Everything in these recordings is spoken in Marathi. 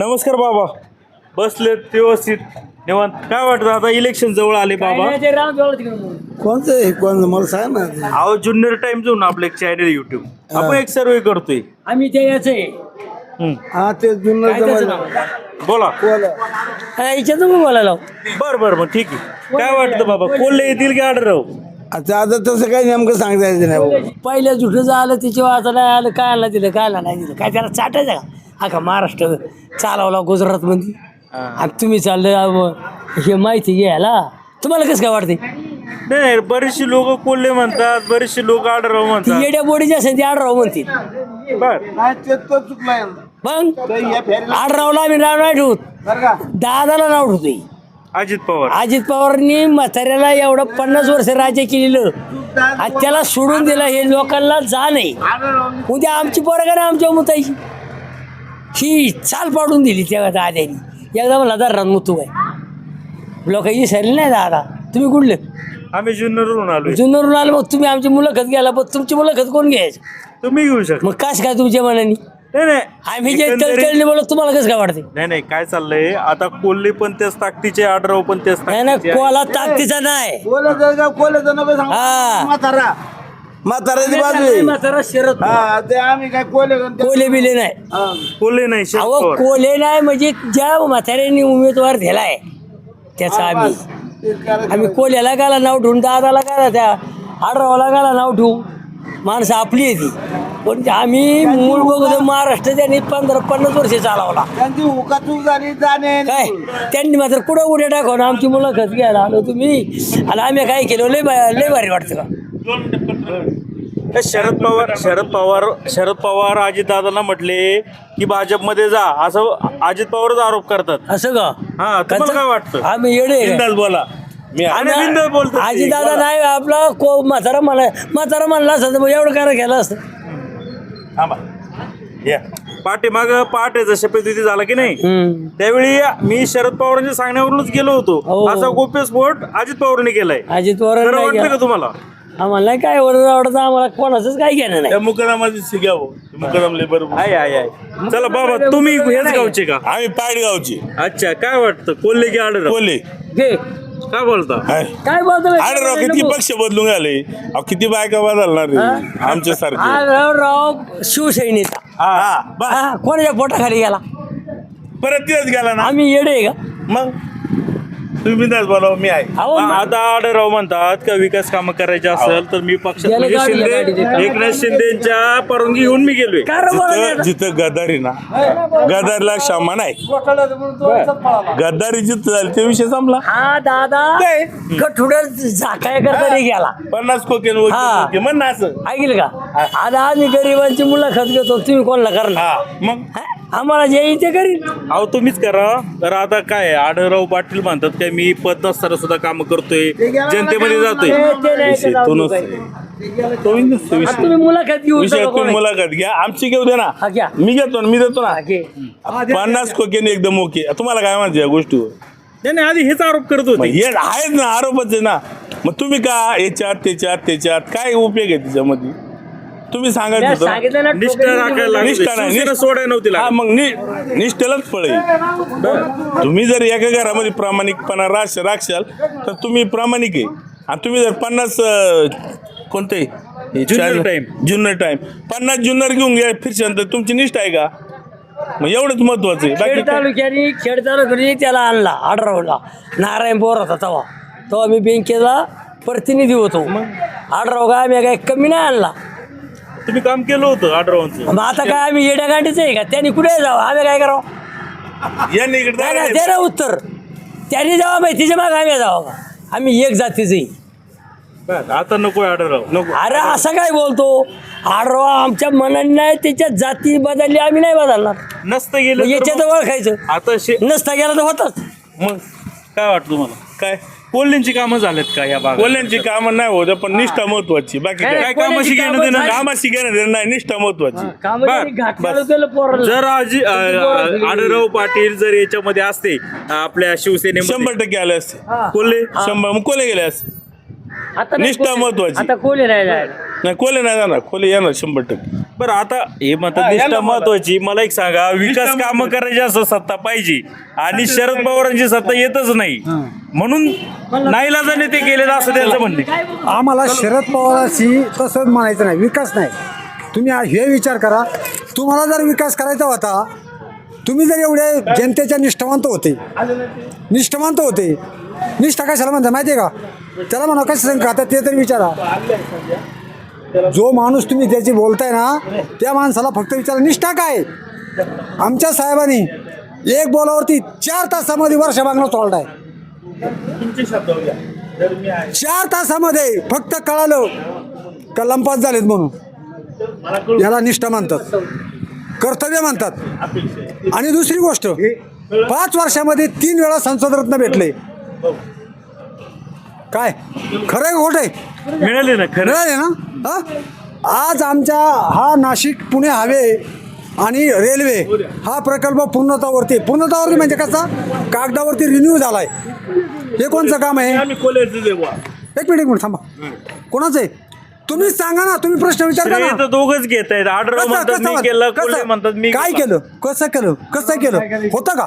नमस्कार बाबा. बसलेत व्यवस्थित. निवांत. काय वाटतं आता इलेक्शन जवळ आले बाबा? कोणतं आहे? कोण मला सांग ना. अहो ज्युनियर टाइम जाऊन आपलं एक चॅनल युट्यूब आपण एक सर्वे करतोय. आम्ही ते याच. आहे हम्म. हा ते जुन्नर? बोला. हा, याच्यात मग बोलायला बर बर मग ठीक आहे. काय वाटतं बाबा? कोल्हे येतील की आडराव? आता आता तसं काही नेमकं सांगता येत नाही भाऊ. पहिल्या जुठं आलं तिच्या वाचा नाही आलं काय आलं दिलं काय आलं नाही दिलं? काय त्याला चाटायचं का? अख्खा महाराष्ट्र चालवला गुजरात मध्ये. आणि तुम्ही चालले हे माहिती घ्यायला. तुम्हाला कसं काय वाटते नाही बरेचसे लोक कोल्हे म्हणतात बरेचसे लोक आडराव ती म्हणतात. येड्या बोडीची असेल ती आडराव म्हणतील. बर. नाही ते तर चुकलाय मग? ते या फेरीला आडरावला आम्ही नाव नाही ठेवत बरं का? दादाला नाव ठेवतोय. अजित पवार. अजित पवारनी म्हाताऱ्याला एवढं पन्नास वर्ष राज्य केलेलं. आज त्याला सोडून दिलं हे लोकांना जा नाही उद्या आमची पोरं का नाही आमच्या मुताईची? ही चाल पाडून दिली तेव्हा दाद्यानी एकदा मला दार मुतू काय लोकांची सरली नाही दादा. तुम्ही कुठले? आम्ही जुन्नरवरून आलोय. जुन्नरून आलं मग तुम्ही आमची मुलाखत घ्यायला पण तुमची मुलाखत कोण घ्यायचं? तुम्ही घेऊ शकता. मग कास काय तुमच्या मनाने? नाही नाही. आम्ही जे एकंदरीत- तळतळली बोलत तुम्हाला कसं काय वाटते नाही नाही काय चाललंय? आता कोल्हे पण त्याच ताकदीचे आडराव पण त्याच नाही ना ताकदीचे आहे. कोला ताकदीचा नाही. कोल्याचं कोल्याचं नका सांगू. हा. म्हातारा. म्हाताराची बाजू आहे. म्हातारा शरद हा ते आम्ही काय कोले कोले बिले नाही. कोल्हे नाही शरद अहो पवार. कोले नाही म्हणजे ज्या म्हाताऱ्यांनी उमेदवार दिलाय त्याचा आम्ही आम्ही कोल्याला गाला नाव ठेवून दादाला गाला त्या आडरावाला गाला नाव ठेवू. माणसं आपली आहे ती. पण आम्ही मूळ बघतो महाराष्ट्र त्यांनी पंधरा पन्नास वर्ष चालवला. त्यांची उकाचूक झाली जाणे. काय? त्यांनी मात्र कुठं कुठे टाकून आमची मुलाखत घ्यायला आलो तुम्ही. आणि आम्ही काय केलं? लय लय भारी वाटतं का? हे शरद पवार शरद पवार शरद पवार अजित दादांना म्हटले की भाजपमध्ये जा. असं अजित पवारच आरोप करतात. असं का? हा तुम्हाला काय वाटतं? आम्ही येडे आहे. का? बिनधास्त बोला. मी आणि बिनधास्त बोलतो. आजी दादा. नाही आपला को म्हातारा म्हणा म्हातारा म्हणला असतं एवढं काय केलं असतं? थांबा. या. पाठीमाग पहाटेचा शपथविधी झाला की नाही. हम्म. त्यावेळी मी शरद पवारांच्या सांगण्यावरूनच गेलो होतो. हो. असा गोप्यस्फोट अजित पवारांनी केलाय. अजित पवार खरं नाही वाटतं. का तुम्हाला? आम्हाला काय ओरडा आवडतं आम्हाला कोणाचंच काय घेणं नाही. त्या मुकदम लेबर आहे आहे आहे चला बाबा तुम्ही हेच गावचे का? आम्ही पाडगावची. अच्छा काय वाटतं? कोल्हे की आडराव कोल्हे. घे. काय बोलता? हाय. काय बोलतो आडराव किती पक्ष बदलून आले? अहो, किती बायका बदलणार आमच्या सारखे. राव शिवसैनिक हा कोणाच्या पोटाखाली गेला? परत तेच गेला ना? आम्ही येडे आहे का? मग? तुम्ही बिंदास बोलाव मी आहे. अहो आता आडराव म्हणतात का विकास कामं करायचे असेल तर मी पक्ष गेले म्हणजे गाडी शिंदे. एकनाथ शिंदेच्या परवानगी घेऊन मी गेलोय. जिथं जिथं गदारी ना. गदारीला क्षमा नाही. गद्दारी जिथं झाली ते विषय संपला. हा दादा. काय? झाकाय करता नाही गेला. पन्नास कोकेन हा. वगैरे म्हण ना असं. ऐकलं का? आता आम्ही गरिबांची मुलाखत घेतो तुम्ही कोणाला करणार? हा मग? हा? आम्हाला जे येईल ते करीन. अहो तुम्हीच करा. तर आता काय आडराव पाटील म्हणतात काय मी पद नसताना सुद्धा काम करतोय जनतेमध्ये जातोय. ते- ते नाही विषय तो. तो नसतो आता विषय. तुम्ही मुलाखत घेऊ विषय तुम्ही. मुलाखत घ्या. आमची घेऊ दे ना. हा, घ्या. मी घेतो ना मी देतो ना. हा, घे. पन्नास कोकेन एकदम ओके. तुम्हाला काय म्हणते या गोष्टीवर? नाही नाही आधी हेच आरोप करत मग होते हे आहेत ना आरोपच आहे ना. मग तुम्ही का याच्यात त्याच्यात त्याच्यात काय उपयोग आहे त्याच्यामध्ये? तुम्ही मी सांगायचं होतं ना. सांगितलं ना निष्ठा टोकाई राखायला मुलाखत. लागते. निष्ठा नाही, शिवसेना निष्ठा- सोडायला नव्हती हा लागत. मग नि निष्ठेलाच फळ आहे तुम्ही जर एका घरामध्ये प्रामाणिकपणा राख राखशाल तर तुम्ही प्रामाणिक आहे आणि तुम्ही जर पन्नास अं, कोणते जुन्नर time. जुन्नर टाइम पन्नास जुन्नर घेऊन घ्या फिरशाल तर तुमची निष्ठा आहे का मग एवढंच महत्वाचं आहे बाकी खेड काय? तालुक्याने खेड तालुक्याने त्याला आणला आडरावला नारायण बोर होता तेव्हा तेव्हा मी बँकेला प्रतिनिधी होतो आडराव काय आम्ही काय कमी नाही आणला तुम्ही काम केलं होतं आडरावांचं मग आता काय आम्ही येड्या गांडीचं आहे का? त्यांनी कुठे जावं? आम्ही काय करावं? यांनी इकडे नाही नाही, दाखवा. दे ना उत्तर. त्यांनी जावं माहितीच्या मागे आम्ही जावं. का आम्ही एक जातीचं आहे. आता नको आडराव नको. अरे असं काय बोलतो? आडराव आमच्या मनाने नाही त्याच्या जाती बदलली आम्ही नाही बदलणार. नसतं मग गेलं तर याच्यात मग- ओळखायचं. आता शे नसता गेला तर होतच. मग काय वाटतं तुम्हाला? काय? कोल्हेंची कामं झालेत का या भागात? कोल्ह्यांची कामं नाही होत पण निष्ठा महत्वाची बाकी काय- कामाशी घेणं देणं? नाही. कामाशी घेणं देणं नाही निष्ठा महत्वाची काम बर, घाट बस. केलं पोराला जर आजी आडराव पाटील जर याच्यामध्ये असते आपल्या शिवसेनेमध्ये. शंभर टक्के आले असते. हा. कोल्हे? शंभर मग कोले गेले असते. आता नाही निष्ठा कोणी- महत्वाची. आता कोणी नाही जायला नाही खोले नाही जाणार खोले येणार शंभर टक्के. बरं आता हे मतनिष्ठा महत्वाची मला एक सांगा विकास कामं करायची असं सत्ता पाहिजे आणि शरद पवारांची सत्ता येतच नाही. म्हणून नाईलाजाने ते केले असं त्यांचं म्हणणे आम्हाला शरद पवारांशी तसंच म्हणायचं नाही विकास नाही. तुम्ही आ- हे विचार करा तुम्हाला जर विकास करायचा होता तुम्ही जर एवढे जनतेच्या निष्ठावंत होते. निष्ठावंत होते. निष्ठा कशाला म्हणता माहिती आहे का? त्याला म्हणा कसं खाता ते तरी विचारा. जो माणूस तुम्ही त्याची बोलताय ना त्या माणसाला फक्त विचारा निष्ठा काय? आमच्या साहेबांनी एक बोलावरती चार तासामध्ये वर्ष बांगला सोडलाय चार तासामध्ये फक्त कळालं का लंपास झालेत म्हणून? याला निष्ठा म्हणतात कर्तव्य म्हणतात आणि दुसरी गोष्ट पाच वर्षामध्ये तीन वेळा संसद रत्न भेटले काय? खरं आहे खोटं आहे? मिळाले ना खरं. मिळाले ना? हा? आज आमच्या हा नाशिक पुणे हायवे आणि रेल्वे हा प्रकल्प पूर्णतावरती पूर्णतावरती म्हणजे कसा? कागदावरती रिन्यू झालाय. हे कोणचं काम आहे? आम्ही एक मिनिट एक मिनिट थांबा. कोणाचं आहे? तुम्हीच सांगा ना तुम्ही प्रश्न विचारता ना. दोघच घेत आहेत आडराव कसं- म्हणतात कसं- मी केलं कसं- कोल्हे म्हणतात मी काय केलं? कसं केलं? कसं केलं? होतं का?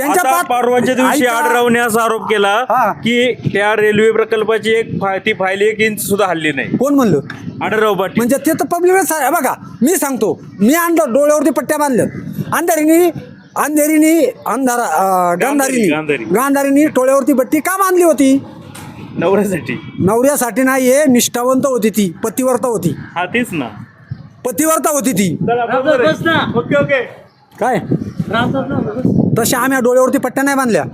आता पाच- परवाच्या दिवशी ऐका. आडरावने असा आरोप केला हा. की त्या रेल्वे प्रकल्पाची एक फा- ती फाईल एक इंच सुद्धा हल्ली नाही. कोण म्हणलं? आडराव पाटील. म्हणजे ते तर पब्लिकच आहे बघा मी सांगतो मी आणलं डोळ्यावरती पट्ट्या बांधल्यात. अंधारीनी अंधेरीनी अंधारा अं, गांधारीनी गांधारी. गांधारीनी टोळ्यावरती पट्टी का बांधली होती? नवऱ्यासाठी. नवऱ्यासाठी नाही हे निष्ठावंत होती ती पतिवर्ता होती. हा तेच ना. पतिवर्ता होती ती. Okay okay. काय? तशा आम्ही डोळ्यावरती पट्ट्या नाही बांधल्या.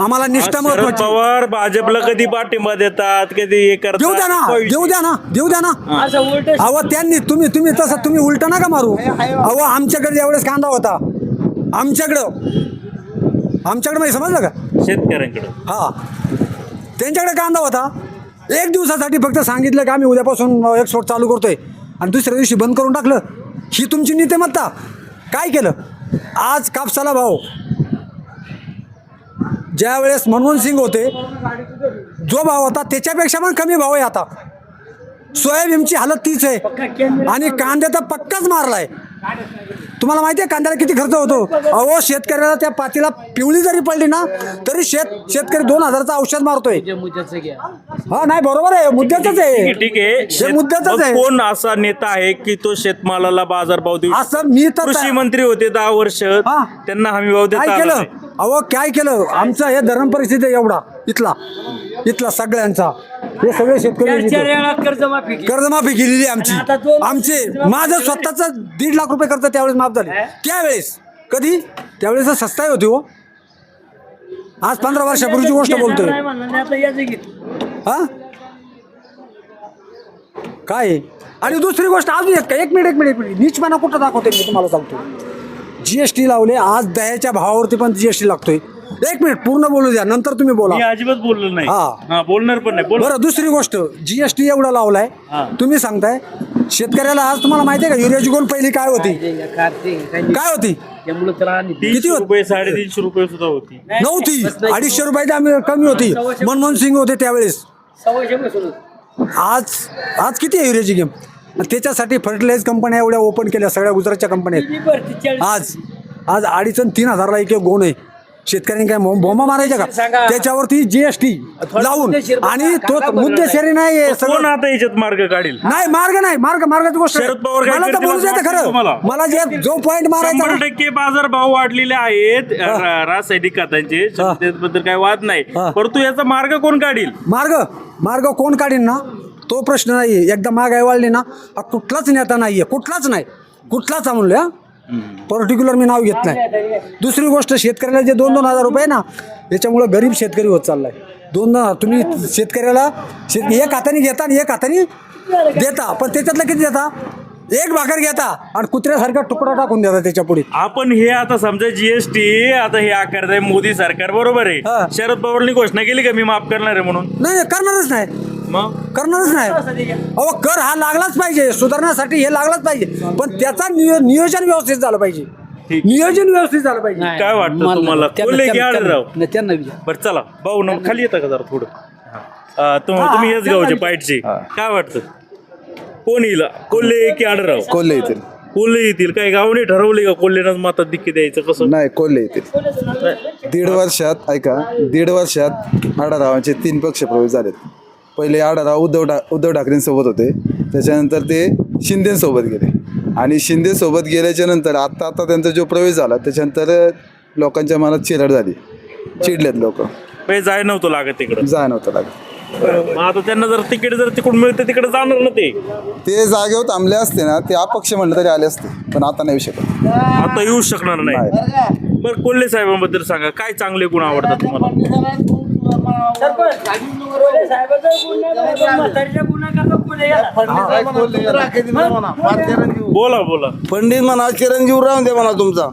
आम्हाला निष्ठा शरद महत्वाची पवार भाजपला कधी पाठिंबा देतात कधी हे देऊ द्या ना करतात देऊ द्या ना देऊ द्या ना. अहो त्यांनी तुम्ही तुम्ही तसं तुम्ही उलट नका मारू. अहो आमच्याकडे एवढेच कांदा होता आमच्याकडं आमच्याकडे माहिती समजलं का? शेतकऱ्यांकडे. हा. त्यांच्याकडे कांदा होता. एक दिवसासाठी फक्त सांगितलं की आम्ही उद्यापासून एक्सपोर्ट चालू करतोय. आणि दुसऱ्या दिवशी बंद करून टाकलं. ही तुमची नीतिमत्ता. काय केलं? आज कापसाला भाव. ज्या वेळेस मनमोहन सिंग होते जो भाव होता त्याच्यापेक्षा पण कमी भाव आहे आता. सोयाबीनची हालत तीच आहे. आणि कांद्याचा पक्काच मारलाय. तुम्हाला माहिती आहे कांद्याला किती खर्च होतो अहो शेतकऱ्याला त्या पातीला पिवळी जरी पडली ना तरी शेत शेतकरी दोन हजारचं औषध मारतोय हा नाही बरोबर आहे मुद्द्याच आहे ठीक आहे मग आहे. कोण असा नेता आहे की तो शेतमालाला बाजारभाव देऊ? असं मी तर कृषी मंत्री होते दहा वर्ष. त्यांना हमी भाव देता केलं. अहो काय केलं? आमचं हे धरण परिस्थिती आहे एवढा. इथला. इथला सगळ्यांचा. हे सगळे शेतकरी कर्जमाफी केली. कर्जमाफी केलेली आमची. आमचे माझं स्वतःच दीड लाख रुपये कर्ज त्यावेळेस माफ झाले. त्यावेळेस कधी? त्यावेळेस सस्ताही होती हो. आज पंधरा वर्षापूर्वीची गोष्ट बोलतोय. हा? काय? आणि दुसरी गोष्ट अजून एक एक मिनिट एक मिनिट एक मिनिट. नीचपणा कुठं दाखवते मी तुम्हाला सांगतो. जीएसटी लावले आज दह्याच्या भावावरती पण जीएसटी लागतोय. एक मिनिट पूर्ण बोलू द्या नंतर तुम्ही बोला. मी अजिबात बोललो नाही. हा. हा बोलणार पण नाही. बोल. बरं दुसरी गोष्ट जीएसटी एवढा लावलाय हा. तुम्ही सांगताय शेतकऱ्याला आज तुम्हाला माहिती आहे का युरियाची गोल पहिली काय होती? काय होती? त्यामुळं त्याला आणि किती तीनशे होत? रुपये साडेतीनशे रुपये सुद्धा होती. नव्हती. अडीचशे रुपयाची आम्ही कमी होती. मनमोहन सिंग होते त्यावेळेस. सव्वाशे बसून होतं. आज आज किती आहे युरियाची गेम त्याच्यासाठी फर्टिलाइज कंपन्या एवढ्या ओपन केल्या सगळ्या गुजरातच्या कंपन्या. आज आज अडीच तीन हजारला एक एक गोण आहे. शेतकऱ्यांनी काय बॉम्बा मारायच्या का. त्याच्यावरती जीएसटी लावून आणि तो मुद्देशरी नाही याच्यात मार्ग काढील? नाही मार्ग नाही मार्ग मार्गाची गोष्ट काय मला तर बोलू वाटतं खरं? मला जे जो पॉईंट मारायचा टक्के बाजार भाव वाढलेले आहेत. रासायनिक खतांचे. त्याबद्दल काही वाद नाही. परंतु याचा मार्ग कोण काढील? मार्ग मार्ग कोण काढीन ना? तो प्रश्न नाहीये. एकदा महागाई वाढली ना हा कुठलाच नेता नाहीये. कुठलाच नाही. कुठलाच म्हणलं हा. पर्टिक्युलर मी नाव घेत नाही. दुसरी गोष्ट शेतकऱ्याला जे दोन दोन हजार रुपये ना याच्यामुळे गरीब शेतकरी होत चाललाय. दोन दोन तुम्ही शेतकऱ्याला शेत एक हाताने घेता आणि एक हाताने देता. पण त्याच्यातलं किती देता? एक भाकर घेता आणि कुत्र्यासारखा तुकडा टाकून देता त्याच्या पुढे. आपण हे आता समजा जीएसटी आता हे आकारत आहे मोदी सरकार बरोबर आहे. हा. शरद पवारनी घोषणा केली का मी माफ करणार आहे म्हणून? नाही नाही, करणारच नाही. मग? करणारच नाही. अहो कर हा लागलाच पाहिजे. सुधारण्यासाठी हे लागलाच पाहिजे. पण त्याचा नियो- नियोजन व्यवस्थित झालं पाहिजे. ठीक. नियोजन व्यवस्थित झालं पाहिजे. नाही, काय वाटतं मला- तुम्हाला? त्यांना- कोल्हे की त्यांना- आडराव? नाही, त्यांना विचार. बरं चला. भाऊ न खाली येतं का जरा थोडं? अं, तुम- तुम्ही हेच गावचे पाईटचे काय वाटतं? कोण येईल? कोल्हे की आडराव? कोल्हे येतील. कोल्हे येतील. काही गावने ठरवले का कोल्हेनंच मातात दिक्की द्यायचं कसं? नाही कोल्हे येतील. दीड वर्षात ऐका दीड वर्षात आढारावांचे तीन पक्ष प्रवेश झालेत. पहिले आढाराव उद्धव ठा उद्धव ठाकरेंसोबत होते. त्याच्यानंतर ते शिंदेसोबत गेले. आणि शिंदेसोबत गेल्याच्यानंतर आत्ता आता त्यांचा जो प्रवेश झाला त्याच्यानंतर लोकांच्या मनात चिरड झाली. चिडलेत लोक. जाय नव्हतं लागत तिकडं. जाय नव्हतं लागत. मग आता त्यांना जर तिकीट जर तिकडून मिळते तिकडे जाणार ना ते? ते जागेवर थांबले असते ना ते अपक्ष म्हणलं तरी आले असते पण आता नाही येऊ शकत. आता येऊ शकणार नाही. बरं कोल्हे साहेबांबद्दल सांगा काय चांगले गुण आवडतात तुम्हाला? बोला बोला. पंडित म्हणा चिरंजीव राहून दे म्हणा तुमचा.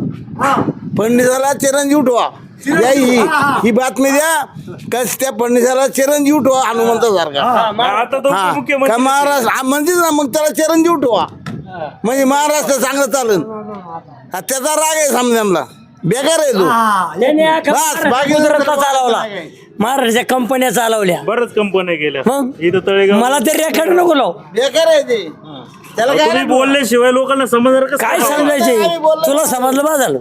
पंडिताला चिरंजीव ठेवा. या ही ही बातमी द्या. कस त्या पंडिताला चिरंजीव ठेवा हनुमंता सारखा. मग आता तो हा का मुख्यमंत्री महाराष्ट्र हा, म्हणतेच ना मग त्याला चिरंजीव ठेवा. म्हणजे महाराष्ट्र चांगलं चालन. हा, त्याचा राग आहे समजामला बेकार आहे तो. बस, बाकी चालवला? महाराष्ट्राच्या कंपन्या चालवल्या. बरंच कंपन्या गेल्या. मग? इथं तळेगाव मला ते रेकॉर्ड नको लाव. बेकार आहे ते. त्याला काय तुम्ही बोलल्याशिवाय लोकांना समजणार कसं काय समजायचे तुला समजलं बा झालं.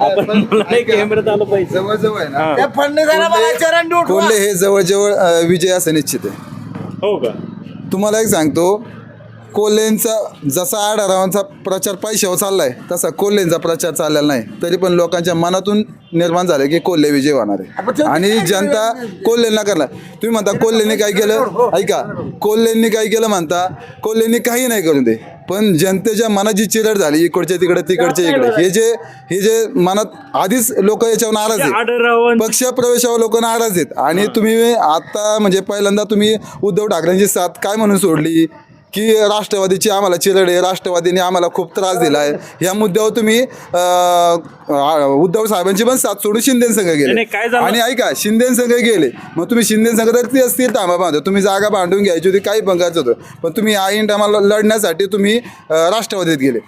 आपण मला नाही कॅमेऱ्यात आलं पाहिजे जवळ जवळ आहे ना. त्या पंडिताला मला चिरंजीव ठेवा कोल्हे हे जवळजवळ अं, विजय असं निश्चित आहे. हो का? तुम्हाला एक सांगतो कोल्हेंचा जसा आढारावांचा प्रचार पैशावर चाललाय तसा कोल्हेंचा प्रचार चाललेला नाही. तरी पण लोकांच्या मनातून निर्माण झालं की कोल्हे विजय होणार आहे. आणि जनता कोल्हेंना करणार. तुम्ही म्हणता कोल्हेंनी काय केलं? ऐका कोल्हेंनी काय केलं म्हणता? कोल्हेंनी काही नाही करून दे. पण जनतेच्या मनाची चिरड झाली इकडच्या तिकडे तिकडच्या इकडे. हे जे हे जे मनात आधीच लोक याच्यावर नाराज आहेत. पक्ष प्रवेशावर लोक नाराज आहेत. आणि तुम्ही आता म्हणजे पहिल्यांदा तुम्ही उद्धव ठाकरेंची साथ काय म्हणून सोडली? की राष्ट्रवादीची आम्हाला चिरड आहे राष्ट्रवादीने आम्हाला खूप त्रास दिला आहे. या मुद्द्यावर तुम्ही उद्धव साहेबांची पण साथ सोडून शिंदे संघ नाही, गेले. नाही, काय झालं? आणि ऐका शिंदे संघ गेले. मग तुम्ही शिंदे संघ तर ते असतील थांबा बांधतो तुम्ही जागा बांधून घ्यायची होती काही पण करायचं होतं. पण तुम्ही आईन टायमाला लढण्यासाठी तुम्ही राष्ट्रवादीत गेले.